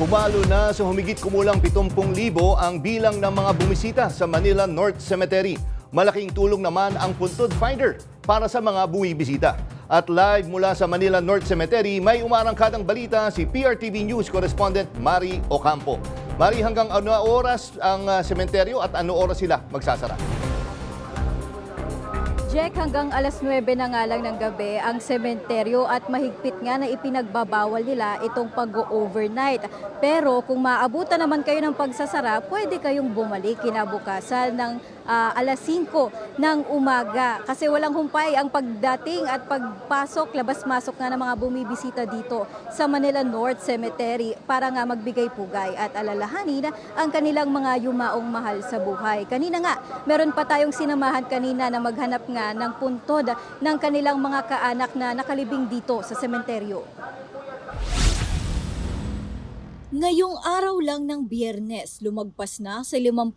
Pumalo na sa humigit kumulang 70,000 ang bilang ng mga bumisita sa Manila North Cemetery. Malaking tulong naman ang Puntod Finder para sa mga bumibisita. At live mula sa Manila North Cemetery, may umarangkadang balita si PRTV News correspondent Mari Ocampo. Mari, hanggang ano oras ang ah, sementeryo at ano oras sila magsasara? Jack, hanggang alas 9 na nga lang ng gabi ang sementeryo at mahigpit nga na ipinagbabawal nila itong pag-overnight. Pero kung maabutan naman kayo ng pagsasara, pwede kayong bumalik kinabukasan ng ah, alas 5 ng umaga. Kasi walang humpay ang pagdating at pagpasok, labas-masok nga ng mga bumibisita dito sa Manila North Cemetery para nga magbigay pugay at alalahanin ang kanilang mga yumaong mahal sa buhay. Kanina nga, meron pa tayong sinamahan kanina na maghanap nga ng puntod ng kanilang mga kaanak na nakalibing dito sa sementeryo. Ngayong araw lang ng biyernes, lumagpas na sa 50,000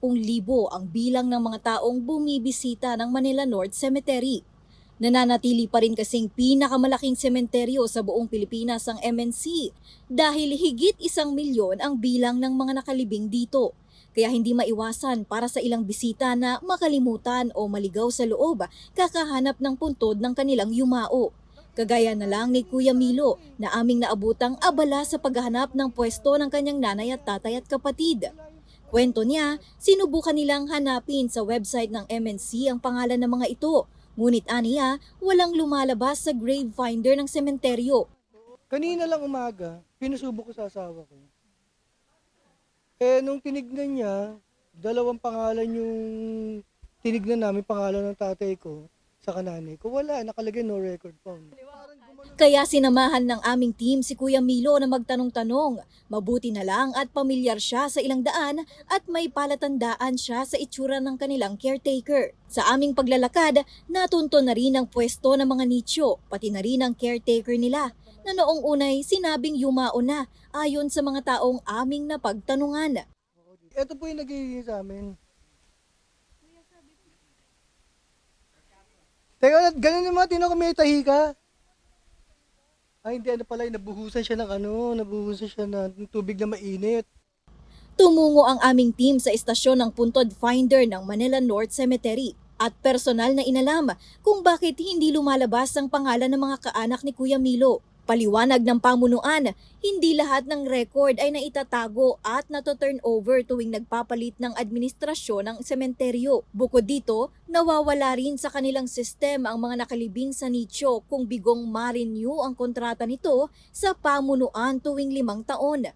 ang bilang ng mga taong bumibisita ng Manila North Cemetery. Nananatili pa rin kasing pinakamalaking sementeryo sa buong Pilipinas ang MNC dahil higit isang milyon ang bilang ng mga nakalibing dito. Kaya hindi maiwasan para sa ilang bisita na makalimutan o maligaw sa loob kakahanap ng puntod ng kanilang yumao. Kagaya na lang ni Kuya Milo na aming naabutang abala sa paghahanap ng pwesto ng kanyang nanay at tatay at kapatid. Kwento niya, sinubukan nilang hanapin sa website ng MNC ang pangalan ng mga ito. Ngunit aniya, walang lumalabas sa grave finder ng sementeryo. Kanina lang umaga, pinusubok ko sa asawa ko. Eh, nung tinignan niya, dalawang pangalan yung tinignan namin, pangalan ng tatay ko sa kananay ko. Wala, nakalagay no record found. Kaya sinamahan ng aming team si Kuya Milo na magtanong-tanong. Mabuti na lang at pamilyar siya sa ilang daan at may palatandaan siya sa itsura ng kanilang caretaker. Sa aming paglalakad, natunto na rin ang pwesto ng mga nicho, pati na rin ang caretaker nila, na noong unay sinabing yumao na ayon sa mga taong aming napagtanungan. Ito po yung nagiging sa amin. Teka, ganun yung mga tinong kami tahi ka. Ay, hindi, ano pala, nabuhusan siya ng ano, nabuhusan siya ng tubig na mainit. Tumungo ang aming team sa istasyon ng puntod finder ng Manila North Cemetery at personal na inalam kung bakit hindi lumalabas ang pangalan ng mga kaanak ni Kuya Milo. Paliwanag ng pamunuan, hindi lahat ng record ay naitatago at nato-turn over tuwing nagpapalit ng administrasyon ng sementeryo. Bukod dito, nawawala rin sa kanilang sistem ang mga nakalibing sa nicho kung bigong ma-renew ang kontrata nito sa pamunuan tuwing limang taon.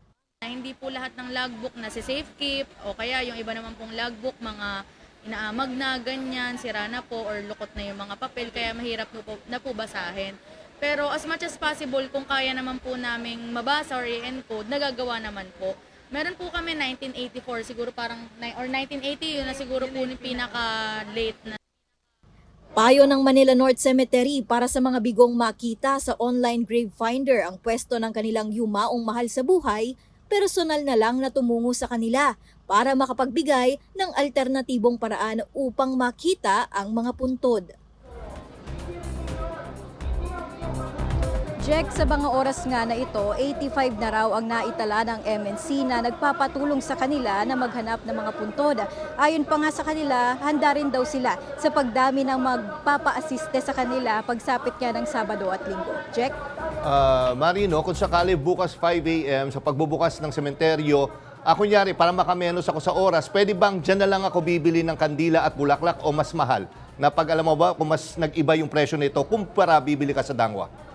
hindi po lahat ng logbook na si safekeep o kaya yung iba naman pong logbook mga inaamag na ganyan, sira na po or lukot na yung mga papel kaya mahirap na po, na po basahin. Pero as much as possible, kung kaya naman po naming mabasa or i-encode, nagagawa naman po. Meron po kami 1984, siguro parang, or 1980, yun na siguro po yung pinaka-late na Payo ng Manila North Cemetery para sa mga bigong makita sa online grave finder ang pwesto ng kanilang yumaong mahal sa buhay, personal na lang na tumungo sa kanila para makapagbigay ng alternatibong paraan upang makita ang mga puntod. Jack, sa mga oras nga na ito, 85 na raw ang naitala ng MNC na nagpapatulong sa kanila na maghanap ng mga puntod. Ayon pa nga sa kanila, handa rin daw sila sa pagdami ng magpapa-assiste sa kanila pagsapit nga ng Sabado at Linggo. Jack? Ah, Marino, kung sakali bukas 5 a.m. sa pagbubukas ng sementeryo, ako kunyari, para makamenos ako sa oras, pwede bang dyan na lang ako bibili ng kandila at bulaklak o mas mahal? Na pag alam mo ba, kung mas nag-iba yung presyo nito, kumpara bibili ka sa Dangwa.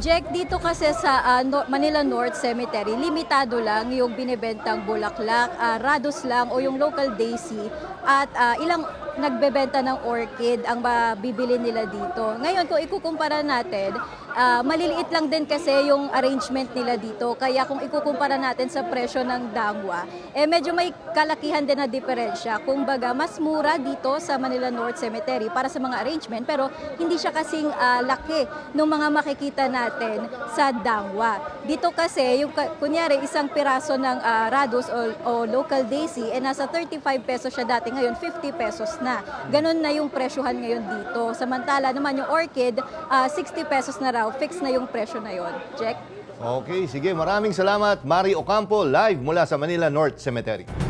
Jack, dito kasi sa No- Manila North Cemetery, limitado lang yung binibentang bulaklak, ah, rados lang o yung local daisy at ah, ilang nagbebenta ng orchid ang mabibili nila dito. Ngayon, kung ikukumpara natin, ah, maliliit lang din kasi yung arrangement nila dito. Kaya kung ikukumpara natin sa presyo ng dangwa, eh medyo may kalakihan din na diferensya. Kung baga, mas mura dito sa Manila North Cemetery para sa mga arrangement, pero hindi siya kasing ah, laki ng mga makikita natin sa dangwa. Dito kasi, yung kunyari isang piraso ng ah, rados o, o local daisy, eh nasa 35 pesos siya dati, ngayon 50 pesos na. Ganon na yung presyohan ngayon dito. Samantala naman yung orchid, ah, 60 pesos na raw, fix na yung presyo na yon. Jack? Okay, sige. Maraming salamat, Mari Ocampo, live mula sa Manila North Cemetery.